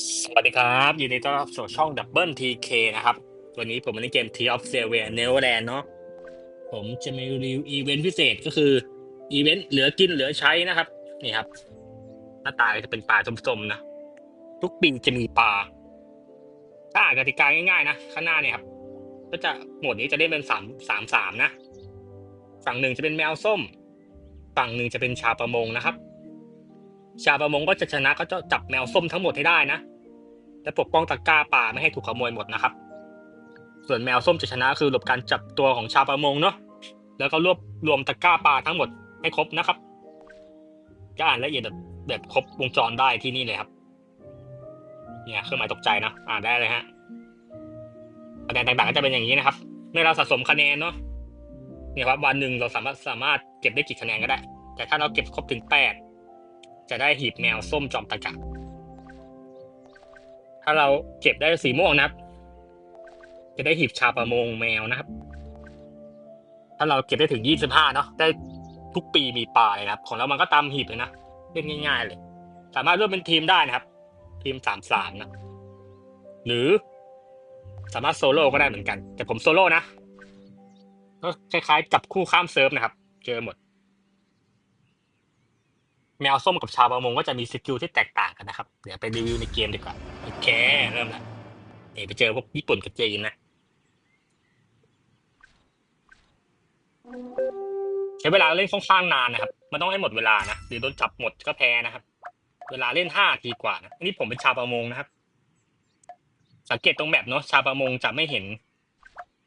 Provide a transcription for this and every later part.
สวัสดีครับยินดีต้อนรับสู่ช่อง Double TK นะครับ วันนี้ผมมาเล่นเกม T of s e v e r Neverland เนาะผมจะมารีวิวอีเวนต์พิเศษก็คืออีเวนต์เหลือกินเหลือใช้นะครับ นี่ครับ หน้าตาจะเป็นปลาส้มๆนะ ทุกปีจะมีปลาถ้าอ่านกติกาง่ายๆนะ ข้างหน้าเนี่ยครับ ก็จะหมวดนี้จะได้เป็นสามสามสามนะ ฝั่งหนึ่งจะเป็นแมวส้ม ฝั่งหนึ่งจะเป็นชาวประมงนะครับ ชาวประมงก็จะชนะก็จะจับแมวส้มทั้งหมดให้ได้นะและปกป้องตะกร้าป่าไม่ให้ถูกขโมยหมดนะครับ ส่วนแมวส้มจะชนะคือหลบการจับตัวของชาวประมงเนาะแล้วก็รวบรวมตะกร้าป่าทั้งหมดให้ครบนะครับจะอ่านละเอียดแบบแบบครบวงจรได้ที่นี่เลยครับ เนี่ยเครื่องหมายตกใจนะอ่านได้เลยฮะคะแนนต่างๆก็จะเป็นอย่างนี้นะครับ เมื่อเราสะสมคะแนนเนาะเนี่ยครับวันหนึ่งเราสามารถสามารถเก็บได้กี่คะแนนก็ได้ แต่ถ้าเราเก็บครบถึงแปด จะได้หีบแมวส้มจอมตะกะ ถ้าเราเก็บได้สีม่วงนะครับ จะได้หีบชาประมงแมวนะครับ ถ้าเราเก็บได้ถึงยี่สิบห้าเนาะได้ทุกปีมีปลาเลยนะครับ ของเรามันก็ตามหีบเลยนะเล่นง่าย ๆ เลย สามารถร่วมเป็นทีมได้นะครับ ทีมสามสามนะ หรือสามารถโซโล่ก็ได้เหมือนกัน แต่ผมโซโล่นะก็คล้ายๆกับคู่ข้ามเซิร์ฟนะครับ เจอหมด แมวส้มกับชาวประมงก็จะมีสกิลที่แตกต่างกันนะครับ เดี๋ยวไปรีวิวในเกมดีกว่า โอเค เริ่มละเดี๋ยวไปเจอพวกญี่ปุ่นกับจีนนะ ใช้เวลาเล่นค่อนข้างนานนะครับ มันต้องให้หมดเวลานะหรือโดนจับหมดก็แพ้นะครับ เวลาเล่นห้าทีกว่านะอันนี้ผมเป็นชาวประมงนะครับ สังเกตตรงแบบเนาะชาวประมงจะไม่เห็น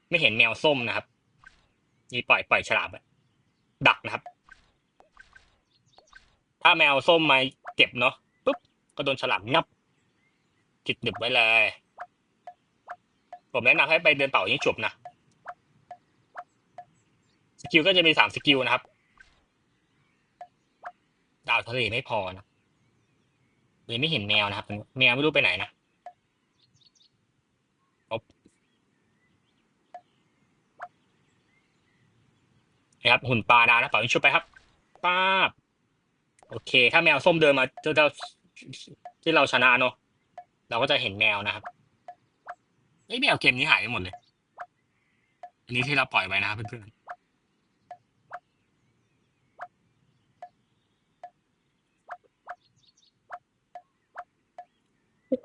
ไม่เห็นแมวส้มนะครับนี่ปล่อยปล่อยฉลามดักนะครับ ถ้าแมวส้มมาเก็บเนาะปุ๊บก็โดนฉลามงับจิตหนึบไว้เลย ผมแนะนำให้ไปเดินเป่ายิงฉุบนะสกิลก็จะมีสามสกิลนะครับ ดาวทะเลไม่พอนะเลยไม่เห็นแมวนะครับแมวไม่รู้ไปไหนนะอบนะครับหุ่นปลาดาวนะเป่ายิงฉุบไปครับป้าบ โอเค ถ้าแมวส้มเดินมาที่เราที่เราชนะเนอะเราก็จะเห็นแมวนะครับไอ้แมวเกมนี้หายไปหมดเลย อันนี้ที่เราปล่อยไว้นะครับเพื่อนๆ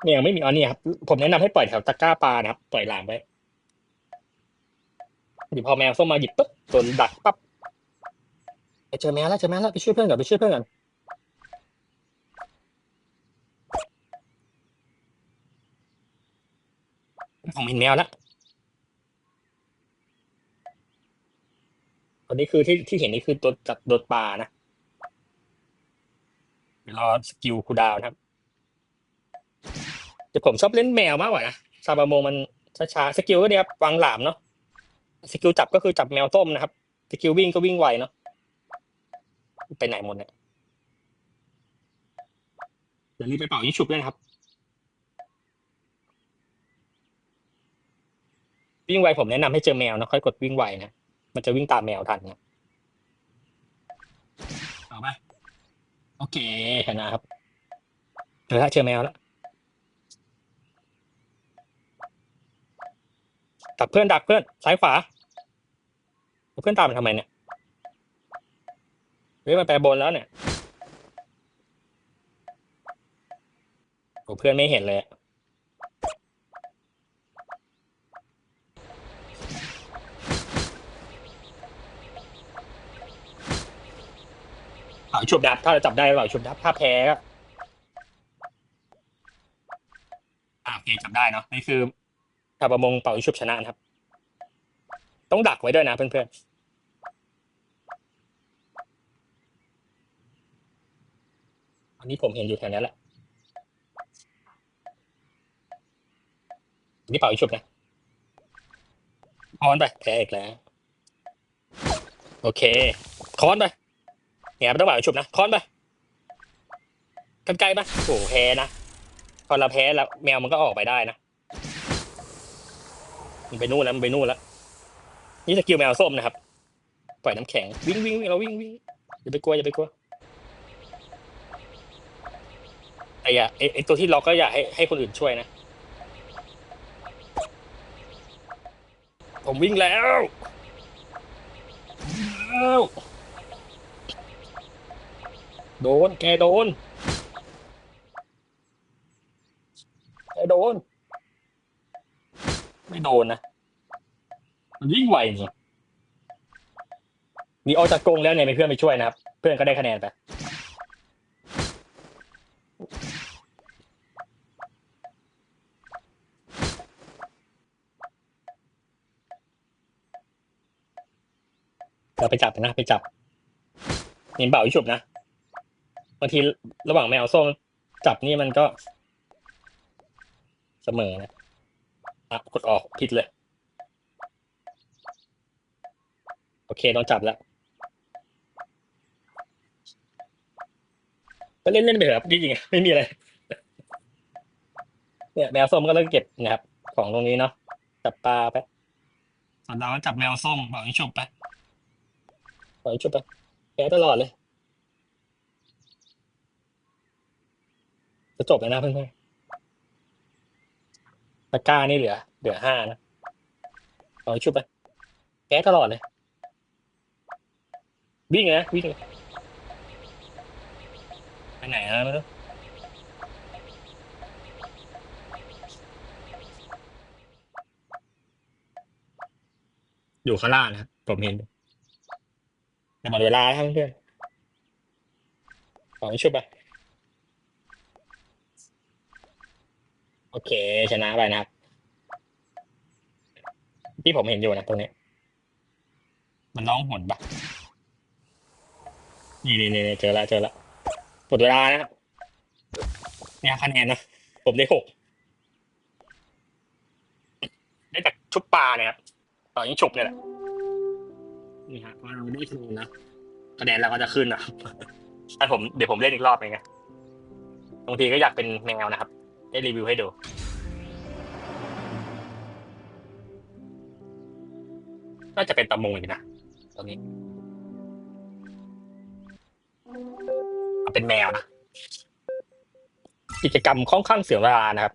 แมวไม่มีอันนี้ครับ ผมแนะนำให้ปล่อยแถวตะกร้าปลานะครับ ปล่อยหลามไว้เดี๋ยวพอแมวส้มมาหยิบปุ๊บโดนดักปั๊บไปเจอแมวแล้วเจอแมวแล้วไปช่วยเพื่อนก่อนไปช่วยเพื่อนก่อน ผมเห็นแมวแล้วตอนนี้คือที่ที่เห็นนี่คือตัวจับโดดปลานะเดี๋ยวรอสกิลคูดาวนะครับแต่ผมชอบเล่นแมวมากกว่านะซาบาโมมันช้าๆสกิลก็เนี่ยครับวางหลามเนาะสกิลจับก็คือจับแมวต้มนะครับสกิลวิ่งก็วิ่งไวเนาะไปไหนหมดเนี่ยเดี๋ยวรีบไปเป่ายิงฉุบด้วยนะครับ วิ่งไวผมแนะนำให้เจอแมวนะค่อยกดวิ่งไวนะมันจะวิ่งตามแมวทันนะเอาไหมโอเคชนะครับเจอแล้วเจอแมวแล้วดักเพื่อนดักเพื่อนซ้ายขวาเพื่อนตามมันทำไมเนี่ยเฮ้ยมันไปบนแล้วเนี่ยโอ้เพื่อนไม่เห็นเลย อะเป่าชุบดับ ถ้าเราจับได้เป่าชุบดับ ถ้าแพ้ก็อ่าโอเคจับได้เนาะนี่คือชาวประมงเป่าชุบชนะนะครับ ต้องดักไว้ด้วยนะเพื่อนๆอันนี้ผมเห็นอยู่แถวนั้นแหละนี่เป่าชุบนะค้อนไปแพ้อีกแล้ว โอเคค้อนไป เนี่ยไม่ต้องบ่ายฉุบนะค้อนไปกันไกลปะโอ้แพ้นะพอเราแพ้แล้ว แมวมันก็ออกไปได้นะมันไปนู่นแล้วมันไปนู่นแล้วนี่สกิลแมวส้มนะครับปล่อยน้ำแข็งวิ่งวิ่งวิ่งเราวิ่งวิ่งอย่าไปกลัวอย่าไปกลัวแต่อย่าไอตัวที่ล็อกก็อย่าให้ให้คนอื่นช่วยนะ ผมวิ่งแล้ววิ่งแล้ว โดน แกโดน แกโดน ไม่โดนนะ มันวิ่งไวเนี่ยมีออกจากกรงแล้วเนี่ยมีเพื่อนไปช่วยนะครับ เพื่อนก็ได้คะแนนไปเราไปจับนะ ไปจับนี่เบ่าวิชุบนะ บางทีระหว่างแมวส้มจับนี่มันก็ เสมอนะอะกดออกผิดเลย โอเคต้องจับแล้วก็เล่นเล่นไปเถอะครับจริงๆไม่มีอะไร เนี่ยแมวส้มก็เลิกเก็บนะครับ ของตรงนี้เนาะจับปลาไปส่วนเราก็จับแมวส้มเบ่าวิชุบไปเบ่าวิชุบไปแพ้ตลอดเลย จะจบแล้วนะเพื่อนๆตะกร้านี่เหลือ เหลือห้านะเอาชุบไปแพ้ตลอดเลยวิ่งนะวิ่งไปไหนแล้วไม่รู้อยู่ข้างล่างนะผมเห็นหมดเวลาแล้วเพื่อนๆขอให้ชุบไป โอเค ชนะไปนะครับ ที่ผมเห็นอยู่นะตรงนี้ มันร้องหนปะนี่นี่นี่เจอแล้วเจอแล้วหมดเวลานะครับเนี่ยคะแนนนะผมได้หกได้จากชุบปลาเนี่ยครับต่อยิงฉุบเนี่ยแหละนี่ฮะพอเราได้คะแนนนะคะแนนเราก็จะขึ้นนะครับถ้าผมเดี๋ยวผมเล่นอีกรอบเองไงบางทีก็อยากเป็นแมวนะครับ ได้รีวิวให้ดูน่าจะเป็นประมงอีกนะตอนนี้เป็นแมวนะกิจกรรมค่อนข้างเสียเวลานะครับ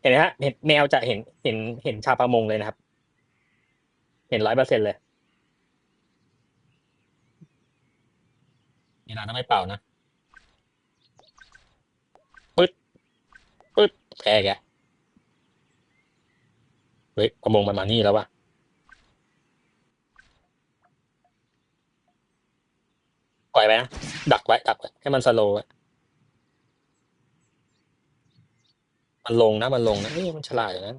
เห็นไหมฮะเห็นแมวจะเห็นเห็นเห็นชาวประมงเลยนะครับ เห็นร้อยเปอร์เซ็นเลยนี่เราต้องไม่เป่านะปึ๊ดปึ๊ด แพ้แกเฮ้ยประมงมันมานี่แล้ววะปล่อยไปนะ ดักไว้ ดักไว้ให้มันสโลว์มันลงนะ มันลงนะเอ้ยมันฉลาดอยู่นะ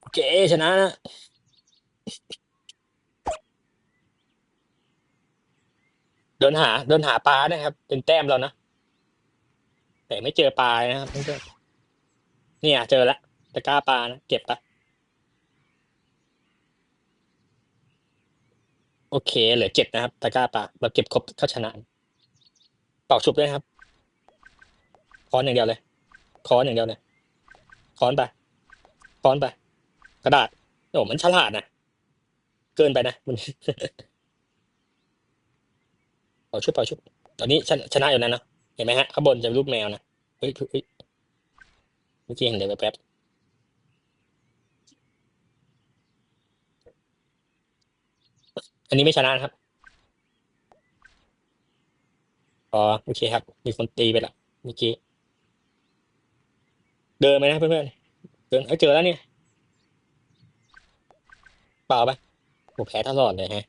โอเคชนะนะ เดินหา เดินหาปลานะครับ เป็นแต้มแล้วนะ แต่ไม่เจอปลานะครับเพื่อนเนี่ย เจอแล้วตะกร้าปลานะ เก็บปะโอเค เหลือเจ็ดนะครับ ตะกร้าปลาเราเก็บครบก็ชนะ เป่าชุบด้วยครับ ค้อนอย่างเดียวเลย ค้อนอย่างเดียวเลยค้อนไป ค้อนไป กระดาษโอ้มันฉลาดนะ เกินไปนะมัน เป่าชุบเป่าชุบตอนนี้ชนะชนะอยู่นะเนาะเห็นไหมฮะข้างบนจะรูปแมวนะเฮ้ยเฮ้ยเมื่อกี้เห็นเดี๋ยวแป๊บอันนี้ไม่ชนะครับอ๋อโอเคครับ มีคนตีไปละเมื่อกี้เดินไหมนะเพื่อนๆเดินเอ้ยเจอแล้วเนี่ย เปล่าไปผมแพ้ตลอดเลยฮะ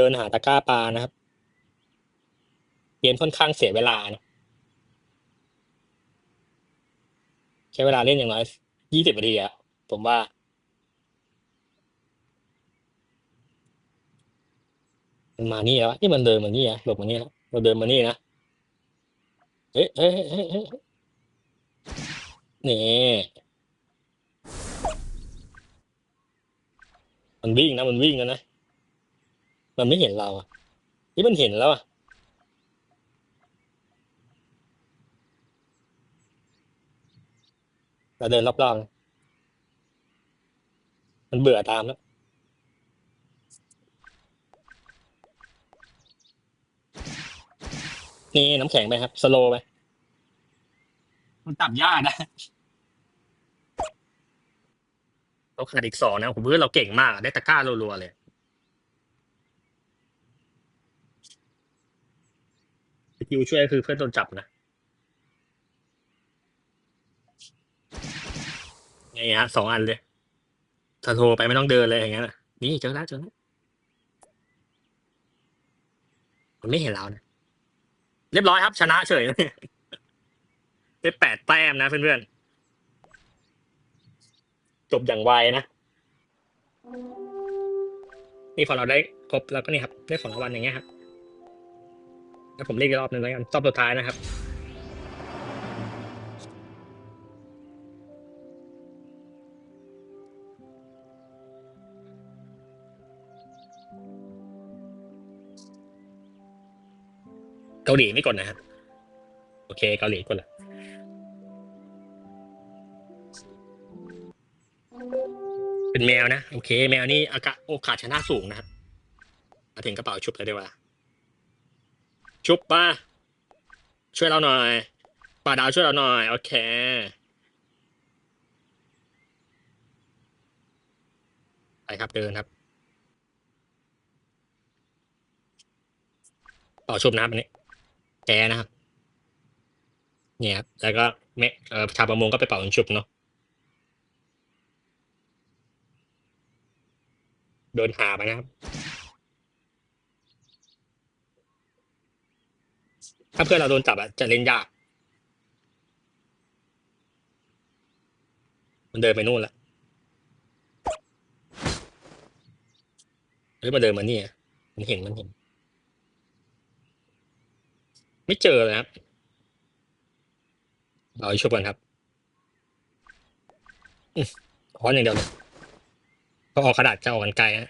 เดินหาตะกร้าปลานะครับเกมค่อนข้างเสียเวลานะใช้เวลาเล่นอย่างน้อยยี่สิบนาทีอะผมว่า มันมานี่แล้วนี่มันเดินมานี่อะหลบมานี่แล้วเราเดินมานี่นะเอ๊ะเอ๊ะเอ๊ะเอ๊ะนี่มันวิ่งนะมันวิ่งแล้วนะ มันไม่เห็นเราอะนี่มันเห็นแล้วอะเราเดินรอบๆนะมันเบื่อตามแล้ว นี่น้ำแข็งไหมครับ สโลว์ไหมมันตับยากนะเราขาดอีกสองนะผมเพื่อเราเก่งมากอะได้ตะกร้ารัวๆเลย สกิลช่วยคือเพื่อนโดนจับนะนี่ฮะสองอันเลยถ้าโทรไปไม่ต้องเดินเลยอย่างเงี้ยนะนี่เจอแล้วเจอแล้วมันไม่เห็นเรานะเรียบร้อยครับ ชนะเฉยเลยได้แปดแต้มนะเพื่อนๆจบอย่างไวนะนี่พอเราได้ครบแล้วก็นี่ครับ ได้ของรางวัลอย่างเงี้ยครับ ผมเรียกอีกรอบหนึ่งแล้วกันรอบสุดท้ายนะครับเกาหลีไม่กดนะครับโอเคเกาหลีกดละเป็นแมวนะโอเคแมวนี่อากาโอกาสชนะสูงนะครับมาถึงกระเป๋าชุบแล้วดีกว่า ชุบป้าช่วยเราหน่อยป่าดาวช่วยเราหน่อย โอเค ไปครับเดินครับต่อชุบนะครับอันนี้แกนะครับ เนี่ยครับแล้วก็เมเอ่อชาวประมงก็ไปเป่าชุบเนาะโดนหาไปนะครับ ถ้าเพื่อนเราโดนจับอะจะเล่นยาก มันเดินไปนู่นละเฮ้ยมันเดินมานี่อะมันเห็นมันเห็น ไม่เจอเลยครับเอาชุบกันครับอ๋ออนอย่างเดียวเลยก็ออกกระดาษจะออกกันไกลฮะ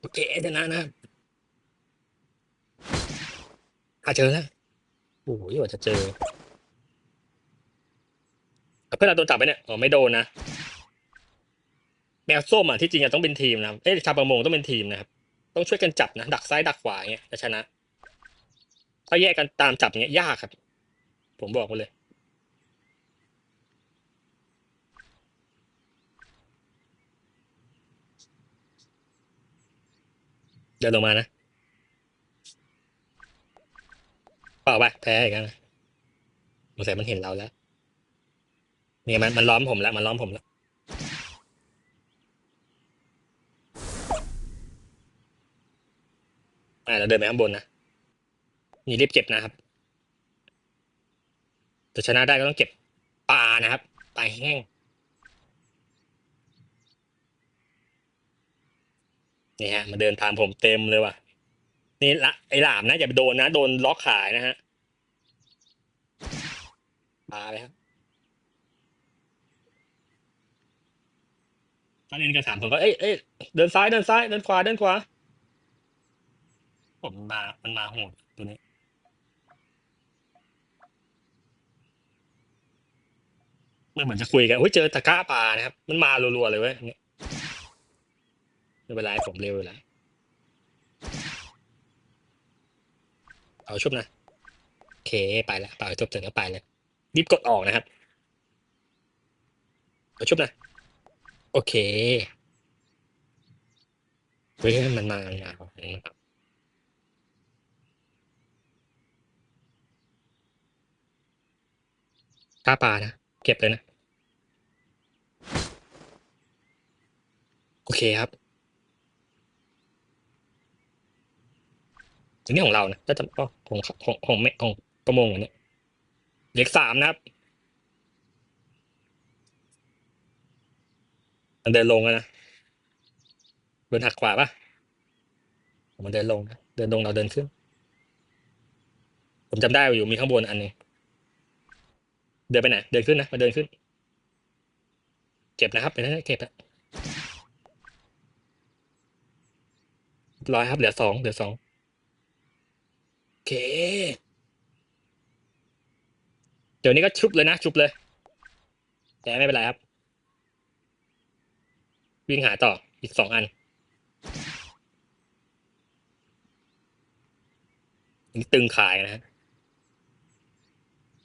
โอเคชนะนะครับ หาเจอแล้วโอ้โหกว่าจะเจอแล้วเพื่อนเราโดนจับไปเนี่ยอ๋อไม่โดนนะแมวส้มอะที่จริงอะต้องเป็นทีมนะเอ้ยชาวประมงต้องเป็นทีมนะครับต้องช่วยกันจับนะดักซ้ายดักขวาอย่างเงี้ยจะชนะ ถ้าแยกกันตามจับเงี้ยยากครับ ผมบอกมาเลยเดินลงมานะเปล่าไปแพ้อีกแล้วนะสงสัยมันเห็นเราแล้ว เนี่ยมันมันล้อมผมแล้ว มันล้อมผมแล้ว อ่าเราเดินไปข้างบนนะ นี่รีบเก็บนะครับจะชนะได้ก็ต้องเก็บปลานะครับ ปลาแห้ง นี่ฮะ มาเดินตามผมเต็มเลยว่ะ นี่ละไอหลามนะอย่าไปโดนนะ โดนล็อกขายนะฮะปลาไปครับถ้าเล่นกันสามผมก็เอ้ยเอ้ยเดินซ้ายเดินซ้ายเดินขวาเดินขวาผมมา มันมาโหดตัวนี้มันเหมือนจะคุยกันเฮ้ยเจอตะกร้าปลานะครับ มันมารัวๆเลยเว้ยเนี่ยไม่เป็นไรผมเร็วอยู่แล้ว เอาชุบนะโอเคไปแล้วเปล่าจบเสร็จแล้วไปเลยรีบกดออกนะครับเอาชุบนะโอเคเฮ้ยมันมามันมามันมากล้าปลานะ เก็บเลยนะ โอเคครับ อันนี้ของเรานะถ้าจะอ๋อของของของไม่ของประมงอันนี้เลขสามนะครับมันเดินลงแล้วนะเดินหักขวาป่ะมันเดินลงนะเดินลงเราเดินขึ้น ผมจำได้อยู่มีข้างบนอันนึงเดินไปไหนเดินขึ้นนะมาเดินขึ้น เก็บนะครับไปนะเก็บอะร้อยครับเหลือสองเหลือสอง เค เดี๋ยวนี้ก็ชุบเลยนะ ชุบเลย แต่ไม่เป็นไรครับ วิ่งหาต่ออีกสองอันนี่ตึงขายนะฮะ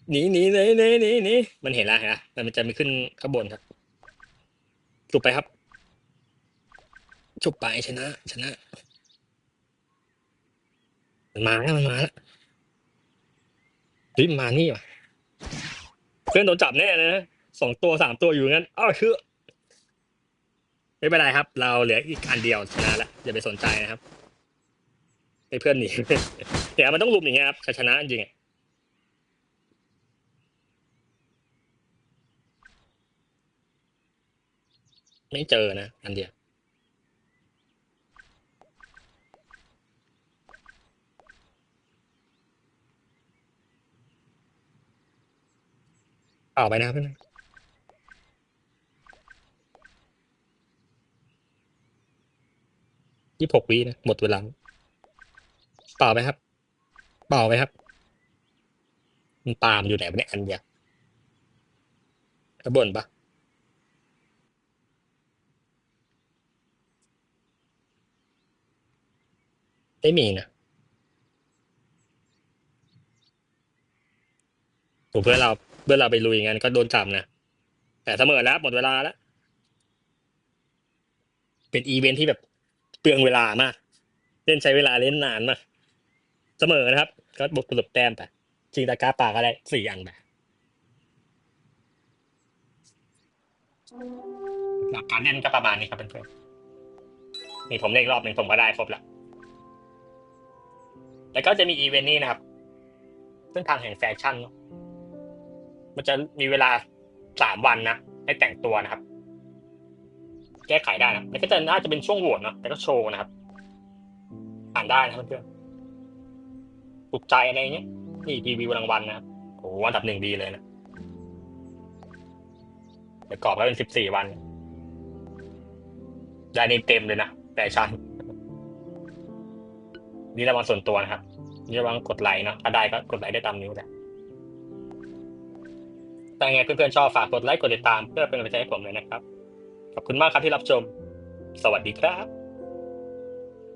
หนีหนีหนีหนีหนีหนีมันเห็นแล้วเห็นไหมมันจะมีขึ้นข้างบนครับจุบไปครับจุบไปชนะ ชนะ มันมาแล้วมันมาแล้วเฮ้ยมันมานี่ว่ะเพื่อนโดนจับแน่เลยนะสองตัวสามตัวอยู่งั้นอ้าวเชื่อไม่เป็นไรครับ เราเหลืออีกอันเดียวชนะแล้วอย่าไปสนใจนะครับให้เพื่อนหนีเดี๋ยวมันต้องลุมอย่างเงี้ยครับชนะจริงๆอะไม่เจอนะ อันเดียว เปล่าไปนะครับเพื่อนยี่หกวินะหมดเวลาเปล่าไปครับ เปล่าไปครับมันตามอยู่ไหนวะเนี่ยอันเดียวกระบนปะไม่มีนะโอ้เพื่อเรา เพื่อเราไปลุยงั้นก็โดนจับนะ แต่เสมอแล้วหมดเวลาแล้ว เป็นอีเวนท์ที่แบบเปลืองเวลามาก เล่นใช้เวลาเล่นนานมาก เสมอนะครับ ก็บวกสรุปแต้มไปจริงตะกาปาก็ได้สี่อันไปหลักการเล่นก็ประมาณนี้ครับเพื่อนๆนี่ผมเล่นรอบหนึ่งผมก็ได้ครบแล้วแล้วก็จะมีอีเวนต์นี้นะครับเส้นทางแห่งแฟชั่นเนอะ มันจะมีเวลาสามวันนะให้แต่งตัวนะครับ แก้ไขได้นะแล้วก็จะน่าจะเป็นช่วงโหวตเนอะแต่ก็โชว์นะครับ อ่านได้นะเพื่อนๆถูกใจอะไรเงี้ยนี่รีวิวรางวัลนะครับโอ้โหอันดับหนึ่งดีเลยนะเดี๋ยวกรอบแล้วเป็นสิบสี่วัน ได้นี่เต็มเลยนะแฟชั่นนี่ระวังส่วนตัวนะครับนี่ระวังกดไลค์เนาะถ้าได้ก็กดไลค์ได้ตามนิ้วแหละ แต่ยังไงเพื่อนๆชอบฝากกดไลค์กดติดตามเพื่อเป็นกำลังใจให้ผมเลยนะครับ ขอบคุณมากครับที่รับชม สวัสดีครับ